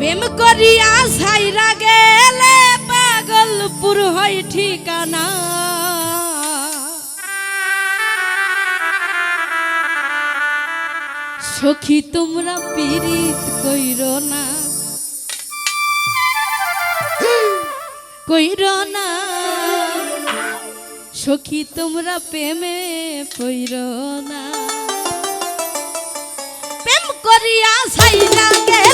প্রেম করিয়া সাইরা গেলে পাগলপুর হয় ঠিকানা। সখী, তোমরা পীড়িত কইর না। কইর না। সখী, তোমরা প্রেমে কইর না। প্রেম করিয়া সাইরা গেলে